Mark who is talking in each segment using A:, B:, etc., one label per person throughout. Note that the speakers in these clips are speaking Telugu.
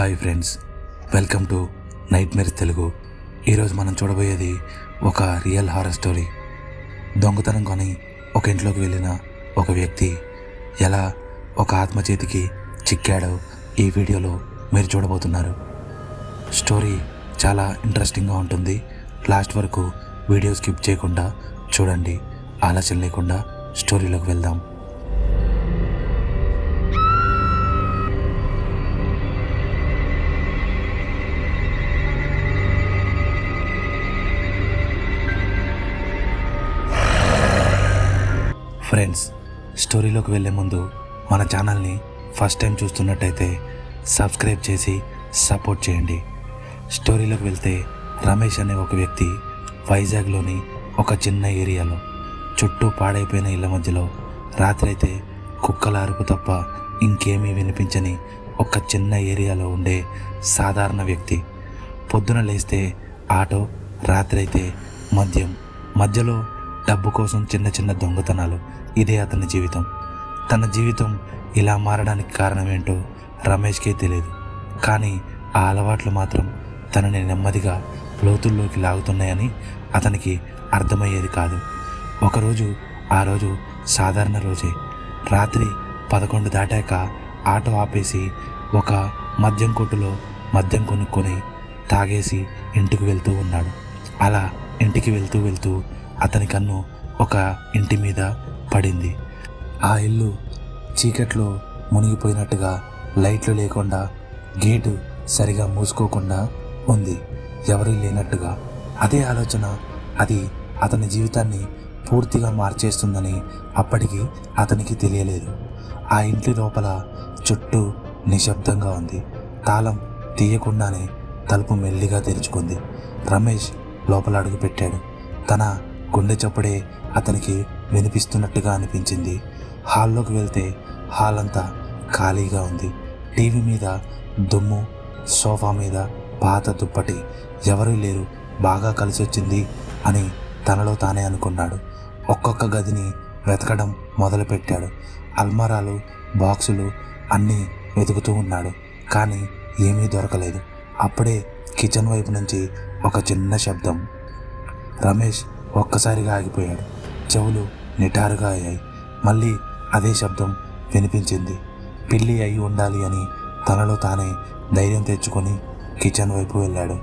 A: Hi friends welcome to nightmare Telugu. ఈరోజు మనం చూడబోయేది ఒక రియల్ హారర్ స్టోరీ. దొంగతనం కొని ఒక ఇంట్లోకి వెళ్ళిన ఒక వ్యక్తి ఎలా ఒక ఆత్మ చేతికి చిక్కాడో ఈ వీడియోలో మీరు చూడబోతున్నారు. స్టోరీ చాలా ఇంట్రెస్టింగ్గా ఉంటుంది. లాస్ట్ వరకు వీడియో స్కిప్ చేయకుండా చూడండి. ఆలోచన లేకుండా స్టోరీలోకి వెళ్దాం. ఫ్రెండ్స్ స్టోరీలోకి వెళ్ళే ముందు మన ఛానల్ని ఫస్ట్ టైం చూస్తున్నట్టయితే సబ్స్క్రైబ్ చేసి సపోర్ట్ చేయండి. స్టోరీలోకి వెళ్తే రమేష్ అనే ఒక వ్యక్తి వైజాగ్లోని ఒక చిన్న ఏరియాలో చుట్టూ పాడైపోయిన ఇళ్ళ మధ్యలో రాత్రైతే కుక్కల అరుపు తప్ప ఇంకేమీ వినిపించని ఒక చిన్న ఏరియాలో ఉండే సాధారణ వ్యక్తి. పొద్దున లేస్తే ఆటో రాత్రైతే మద్యం. మధ్యలో డబ్బు కోసం చిన్న చిన్న దొంగతనాలు ఇదే అతని జీవితం. తన జీవితం ఇలా మారడానికి కారణమేంటో రమేష్కే తెలియదు కానీ ఆ అలవాట్లు మాత్రం తనని నెమ్మదిగా లోతుల్లోకి లాగుతున్నాయని అతనికి అర్థమయ్యేది కాదు. ఒకరోజు ఆ రోజు సాధారణ రోజే. రాత్రి పదకొండు దాటాక ఆటో ఆపేసి ఒక మద్యం కొట్టులో మద్యం కొనుక్కొని తాగేసి ఇంటికి వెళ్తూ ఉన్నాడు. అలా ఇంటికి వెళ్తూ వెళ్తూ అతని కన్ను ఒక ఇంటి మీద పడింది. ఆ ఇల్లు చీకట్లో మునిగిపోయినట్టుగా లైట్లు లేకుండా గేటు సరిగా మూసుకోకుండా ఉంది. ఎవరూ లేనట్టుగా. అదే ఆలోచన అది అతని జీవితాన్ని పూర్తిగా మార్చేస్తుందని అప్పటికి అతనికి తెలియలేదు. ఆ ఇంటి లోపల చుట్టూ నిశ్శబ్దంగా ఉంది. తాళం తీయకుండానే తలుపు మెల్లిగా తెరుచుకుంది. రమేష్ లోపల అడుగుపెట్టాడు తన గుండె చప్పుడే అతనికి వినిపిస్తున్నట్టుగా అనిపించింది. హాల్లోకి వెళ్తే హాల్ అంతా ఖాళీగా ఉంది. టీవీ మీద దుమ్ము సోఫా మీద పాత దుప్పటి ఎవరూ లేరు. బాగా కలిసి వచ్చింది అని తనలో తానే అనుకున్నాడు. ఒక్కొక్క గదిని వెతకడం మొదలుపెట్టాడు. అల్మారాలు బాక్సులు అన్నీ వెతుకుతూ ఉన్నాడు. కానీ ఏమీ దొరకలేదు. అప్పుడే కిచెన్ వైపు నుంచి ఒక చిన్న శబ్దం. రమేష్ ఒక్కసారిగా ఆగిపోయాడు. చెవులు నిటారుగా అయ్యాయి. మళ్ళీ అదే శబ్దం వినిపించింది. పిల్లి అయి ఉండాలి అని తనలో తానే ధైర్యం తెచ్చుకొని కిచెన్ వైపు వెళ్ళాడు.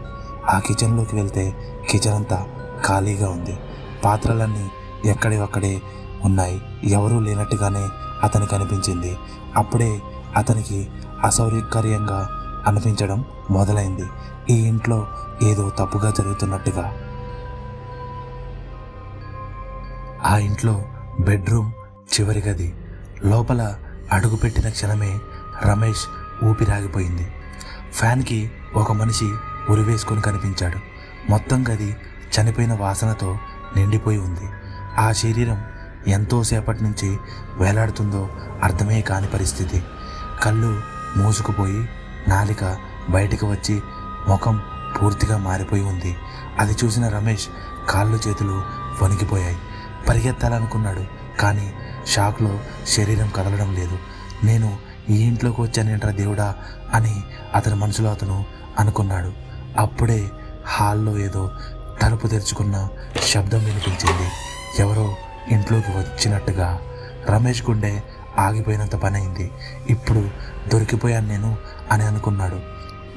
A: ఆ కిచెన్లోకి వెళ్తే కిచెన్ అంతా ఖాళీగా ఉంది. పాత్రలన్నీ ఎక్కడి ఒక్కడే ఉన్నాయి. ఎవరూ లేనట్టుగానే అతనికి అనిపించింది. అప్పుడే అతనికి అసౌకర్యంగా అనిపించడం మొదలైంది. ఈ ఇంట్లో ఏదో తప్పుగా జరుగుతున్నట్టుగా ఆ ఇంట్లో బెడ్రూమ్ చివరి గది లోపల అడుగుపెట్టిన క్షణమే రమేష్ ఊపిరాగిపోయింది. ఫ్యాన్కి ఒక మనిషి ఉరివేసుకొని కనిపించాడు. మొత్తం గది చనిపోయిన వాసనతో నిండిపోయి ఉంది. ఆ శరీరం ఎంతోసేపటి నుంచి వేలాడుతుందో అర్థమే కాని పరిస్థితి. కళ్ళు మూసుకుపోయి నాలిక బయటికి వచ్చి ముఖం పూర్తిగా మారిపోయి ఉంది. అది చూసిన రమేష్ కాళ్ళు చేతులు వణికిపోయాయి. పరిగెత్తాలనుకున్నాడు. కానీ షాక్లో శరీరం కదలడం లేదు. నేను ఈ ఇంట్లోకి వచ్చానేంట్రా దేవుడా అని అతని మనసులో అతను అనుకున్నాడు. అప్పుడే హాల్లో ఏదో తలుపు తెరుచుకున్న శబ్దం వినిపించింది. ఎవరో ఇంట్లోకి వచ్చినట్టుగా రమేష్ గుండె ఆగిపోయినంత పని అయింది ఇప్పుడు దొరికిపోయాను నేను అని అనుకున్నాడు.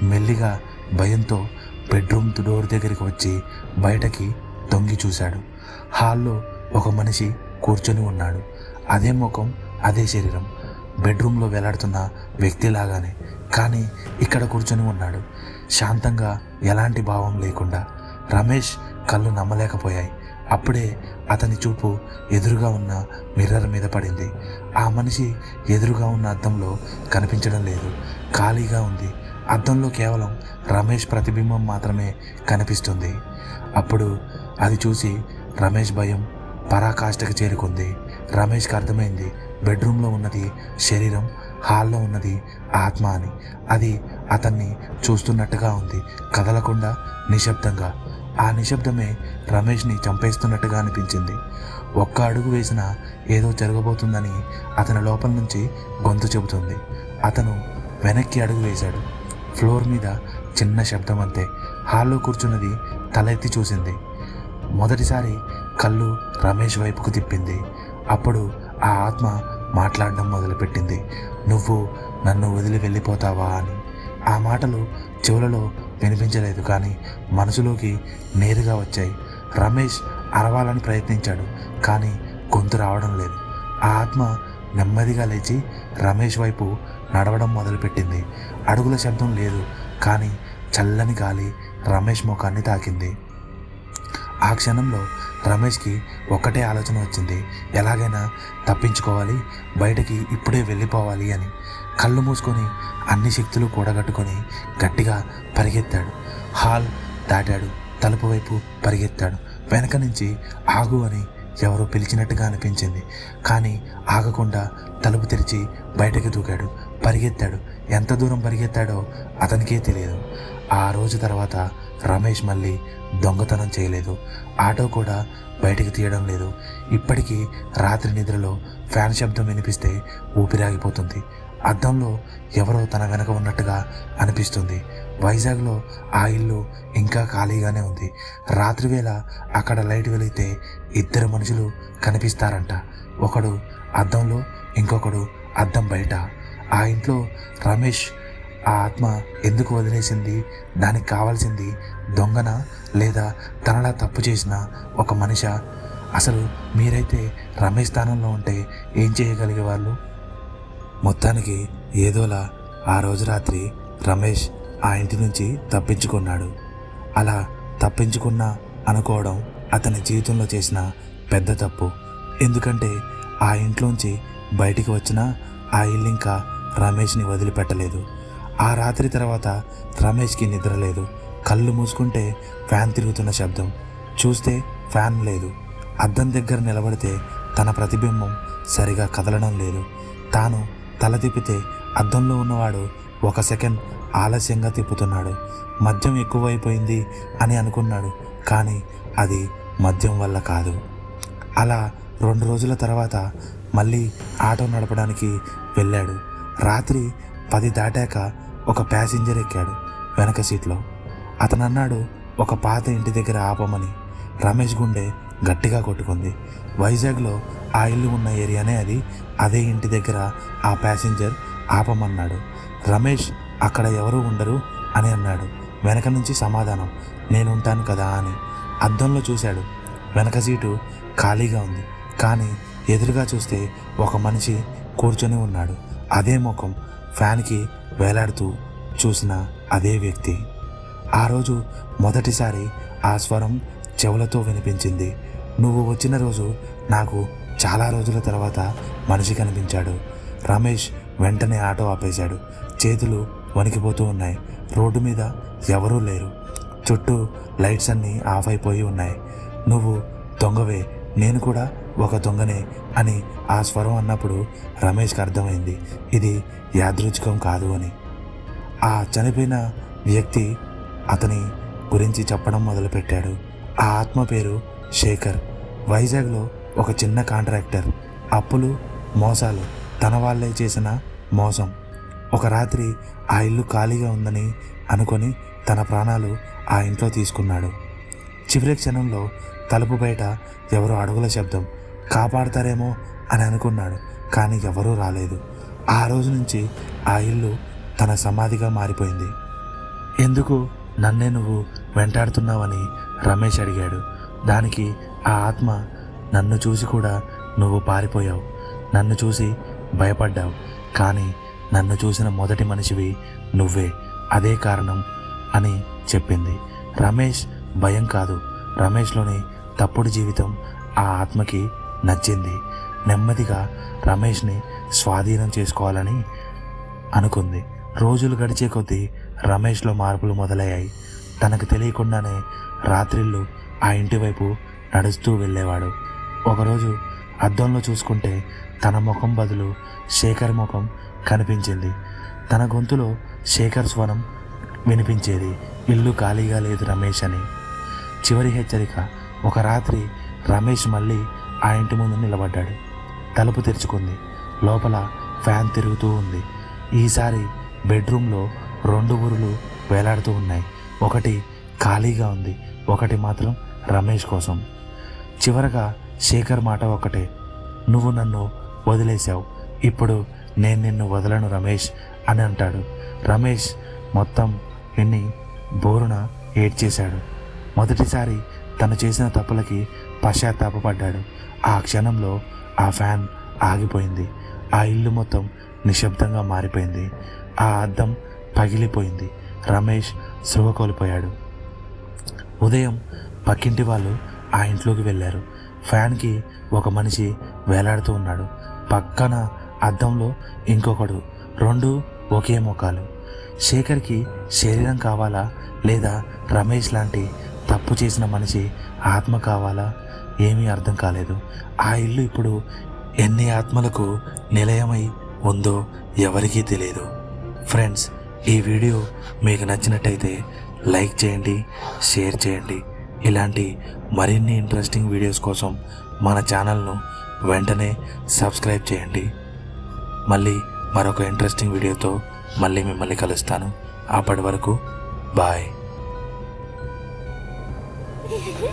A: మెల్లిగా భయంతో బెడ్రూమ్ డోర్ దగ్గరికి వచ్చి బయటకి తొంగి చూశాడు. హాల్లో ఒక మనిషి కూర్చొని ఉన్నాడు. అదే ముఖం అదే శరీరం. బెడ్రూమ్లో వేలాడుతున్న వ్యక్తిలాగానే కానీ ఇక్కడ కూర్చొని ఉన్నాడు. శాంతంగా ఎలాంటి భావం లేకుండా. రమేష్ కళ్ళు నమ్మలేకపోయాయి. అప్పుడే అతని చూపు ఎదురుగా ఉన్న మిర్రర్ మీద పడింది. ఆ మనిషి ఎదురుగా ఉన్న అద్దంలో కనిపించడం లేదు. ఖాళీగా ఉంది. అద్దంలో కేవలం రమేష్ ప్రతిబింబం మాత్రమే కనిపిస్తుంది. అప్పుడు అది చూసి రమేష్ భయం పరాకాష్ఠకు చేరుకుంది. రమేష్కి అర్థమైంది బెడ్రూమ్లో ఉన్నది శరీరం హాల్లో ఉన్నది ఆత్మ అని. అది అతన్ని చూస్తున్నట్టుగా ఉంది కదలకుండా నిశ్శబ్దంగా. ఆ నిశ్శబ్దమే రమేష్ని చంపేస్తున్నట్టుగా అనిపించింది. ఒక్క అడుగు వేసినా ఏదో జరగబోతుందని అతని లోపల నుంచి గొంతు చెబుతుంది. అతను వెనక్కి అడుగు వేశాడు. ఫ్లోర్ మీద చిన్న శబ్దం అంతే హాల్లో కూర్చున్నది తలెత్తి చూసింది. మొదటిసారి కళ్ళు రమేష్ వైపుకు తిప్పింది. అప్పుడు ఆ ఆత్మ మాట్లాడడం మొదలుపెట్టింది. నువ్వు నన్ను వదిలి వెళ్ళిపోతావా? అని. ఆ మాటలు చెవులలో వినిపించలేదు కానీ మనసులోకి నేరుగా వచ్చాయి. రమేష్ అరవాలని ప్రయత్నించాడు కానీ గొంతు రావడం లేదు. ఆ ఆత్మ నెమ్మదిగా లేచి రమేష్ వైపు నడవడం మొదలుపెట్టింది. అడుగుల శబ్దం లేదు కానీ చల్లని గాలి రమేష్ ముఖాన్ని తాకింది. ఆ క్షణంలో రమేష్కి ఒక్కటే ఆలోచన వచ్చింది. ఎలాగైనా తప్పించుకోవాలి బయటకి ఇప్పుడే వెళ్ళిపోవాలి అని. కళ్ళు మూసుకొని అన్ని శక్తులు కూడగట్టుకొని గట్టిగా పరిగెత్తాడు. హాల్ దాటాడు తలుపు వైపు పరిగెత్తాడు. వెనక నుంచి ఆగు అని ఎవరో పిలిచినట్టుగా అనిపించింది. కానీ ఆగకుండా తలుపు తెరిచి బయటకు దూకాడు పరిగెత్తాడు. ఎంత దూరం పరిగెత్తాడో అతనికే తెలియదు. ఆ రోజు తర్వాత రమేష్ మళ్ళీ దొంగతనం చేయలేదు. ఆటో కూడా బయటికి తీయడం లేదు. ఇప్పటికీ రాత్రి నిద్రలో ఫ్యాన్ శబ్దం వినిపిస్తే ఊపిరాగిపోతుంది. అద్దంలో ఎవరో తన వెనక ఉన్నట్టుగా అనిపిస్తుంది. వైజాగ్లో ఆ ఇల్లు ఇంకా ఖాళీగానే ఉంది. రాత్రివేళ అక్కడ లైట్ వెలిగితే ఇద్దరు మనుషులు కనిపిస్తారంట. ఒకడు అద్దంలో ఇంకొకడు అద్దం బయట. ఆ ఇంట్లో రమేష్ ఆ ఆత్మ ఎందుకు వదిలేసింది? దానికి కావాల్సింది దొంగన? లేదా తనలా తప్పు చేసిన ఒక మనిష? అసలు మీరైతే రమేష్ స్థానంలో ఉంటే ఏం చేయగలిగే వాళ్ళు మొత్తానికి ఏదోలా ఆ రోజు రాత్రి రమేష్ ఆ ఇంటి నుంచి తప్పించుకున్నాడు. అలా తప్పించుకున్నా అనుకోవడం అతని జీవితంలో చేసిన పెద్ద తప్పు. ఎందుకంటే ఆ ఇంట్లోంచి బయటికి వచ్చిన ఆ ఇల్లు ఇంకా రమేష్ని వదిలిపెట్టలేదు. ఆ రాత్రి తర్వాత రమేష్కి నిద్ర లేదు. కళ్ళు మూసుకుంటే ఫ్యాన్ తిరుగుతున్న శబ్దం. చూస్తే ఫ్యాన్ లేదు. అద్దం దగ్గర నిలబడితే తన ప్రతిబింబం సరిగా కదలడం లేదు. తాను తల తిప్పితే అద్దంలో ఉన్నవాడు ఒక సెకండ్ ఆలస్యంగా తిప్పుతున్నాడు. మద్యం ఎక్కువైపోయింది అని అనుకున్నాడు కానీ అది మద్యం వల్ల కాదు. అలా రెండు రోజుల తర్వాత మళ్ళీ ఆటో నడపడానికి వెళ్ళాడు. రాత్రి పది దాటాక ఒక ప్యాసింజర్ ఎక్కాడు వెనక సీట్లో. అతను అన్నాడు ఒక పాత ఇంటి దగ్గర ఆపమని. రమేష్ గుండె గట్టిగా కొట్టుకుంది. వైజాగ్లో ఆ ఇల్లు ఉన్న ఏరియానే అది. అదే ఇంటి దగ్గర ఆ ప్యాసింజర్ ఆపమన్నాడు. రమేష్ అక్కడ ఎవరు ఉండరు అని అన్నాడు. వెనక నుంచి సమాధానం నేనుంటాను కదా అని అద్దంలో చూశాడు. వెనక సీటు ఖాళీగా ఉంది. కానీ ఎదురుగా చూస్తే ఒక మనిషి కూర్చొని ఉన్నాడు. అదే ముఖం. ఫ్యాన్కి వేలాడుతూ చూసిన అదే వ్యక్తి. ఆ రోజు మొదటిసారి ఆ స్వరం చెవులతో వినిపించింది. నువ్వు వచ్చిన రోజు నాకు చాలా రోజుల తర్వాత మనిషి కనిపించాడు. రమేష్ వెంటనే ఆటో ఆపేశాడు. చేతులు వణికిపోతూ ఉన్నాయి. రోడ్డు మీద ఎవరూ లేరు. చుట్టూ లైట్స్ అన్నీ ఆఫ్ అయిపోయి ఉన్నాయి. నువ్వు దొంగవే నేను కూడా ఒక దొంగనే అని ఆ స్వరం అన్నప్పుడు రమేష్కి అర్థమైంది. ఇది యాదృచ్ఛికం కాదు అని. ఆ చనిపోయిన వ్యక్తి అతని గురించి చెప్పడం మొదలుపెట్టాడు. ఆ ఆత్మ పేరు శేఖర్. వైజాగ్లో ఒక చిన్న కాంట్రాక్టర్. అప్పులు మోసాలు. తన వాళ్ళే చేసిన మోసం. ఒక రాత్రి ఆ ఇల్లు ఖాళీగా ఉందని అనుకొని తన ప్రాణాలు ఆ ఇంట్లో తీసుకున్నాడు. చివరి క్షణంలో తలుపు బయట ఎవరో అడుగుల శబ్దం కాపాడతారేమో అని అనుకున్నాడు కానీ ఎవరూ రాలేదు. ఆ రోజు నుంచి ఆ ఇల్లు తన సమాధిగా మారిపోయింది. ఎందుకు నన్నే నువ్వు వెంటాడుతున్నావని రమేష్ అడిగాడు. దానికి ఆ ఆత్మ నన్ను చూసి కూడా నువ్వు పారిపోయావు. నన్ను చూసి భయపడ్డావు. కానీ నన్ను చూసిన మొదటి మనిషివి నువ్వే. అదే కారణం అని చెప్పింది. రమేష్ భయం కాదు. రమేష్లోని తప్పుడు జీవితం ఆ ఆత్మకి నచ్చింది. నెమ్మదిగా రమేష్ని స్వాధీనం చేసుకోవాలని అనుకుంది. రోజులు గడిచే కొద్దీ రమేష్లో మార్పులు మొదలయ్యాయి. తనకు తెలియకుండానే రాత్రిళ్ళు ఆ ఇంటి వైపు నడుస్తూ వెళ్ళేవాడు. ఒకరోజు అద్దంలో చూసుకుంటే తన ముఖం బదులు శేఖర్ ముఖం కనిపించింది. తన గొంతులో శేఖర్ స్వరం వినిపించేది ఇల్లు ఖాళీగా లేదు రమేష్ అని. చివరి హెచ్చరిక ఒక రాత్రి రమేష్ మళ్ళీ ఆ ఇంటి ముందు నిలబడ్డాడు. తలుపు తెరుచుకుంది. లోపల ఫ్యాన్ తిరుగుతూ ఉంది. ఈసారి బెడ్రూమ్లో రెండు ఊరులు వేలాడుతూ ఉన్నాయి. ఒకటి ఖాళీగా ఉంది. ఒకటి మాత్రం రమేష్ కోసం. చివరగా శేఖర్ మాట ఒకటే నువ్వు నన్ను వదిలేశావు. ఇప్పుడు నేను నిన్ను వదలను రమేష్ అని అంటాడు. రమేష్ మొత్తం విని బోరున ఏడ్చేశాడు. మొదటిసారి తను చేసిన తప్పులకి పశ్చాత్తాపడ్డాడు ఆ క్షణంలో ఆ ఫ్యాన్ ఆగిపోయింది. ఆ ఇల్లు మొత్తం నిశ్శబ్దంగా మారిపోయింది. ఆ అద్దం పగిలిపోయింది. రమేష్ శృవ కోల్పోయాడు ఉదయం పక్కింటి వాళ్ళు ఆ ఇంట్లోకి వెళ్ళారు. ఫ్యాన్కి ఒక మనిషి వేలాడుతూ ఉన్నాడు. పక్కన అద్దంలో ఇంకొకడు రెండు ఒకే ముఖాలు శేఖర్కి శరీరం కావాలా లేదా రమేష్ లాంటి తప్పు చేసిన మనిషి ఆత్మ కావాలా? ఏమీ అర్థం కాలేదు. ఆ ఇల్లు ఇప్పుడు ఎన్ని ఆత్మలకు నిలయమై ఉందో ఎవరికీ తెలియదు. ఫ్రెండ్స్ ఈ వీడియో మీకు నచ్చినట్టయితే లైక్ చేయండి షేర్ చేయండి. ఇలాంటి మరిన్ని ఇంట్రెస్టింగ్ వీడియోస్ కోసం మన ఛానల్ను వెంటనే సబ్స్క్రైబ్ చేయండి. మళ్ళీ మరొక ఇంట్రెస్టింగ్ వీడియోతో మళ్ళీ మిమ్మల్ని కలుస్తాను. అప్పటి వరకు బాయ్.
B: Yeah.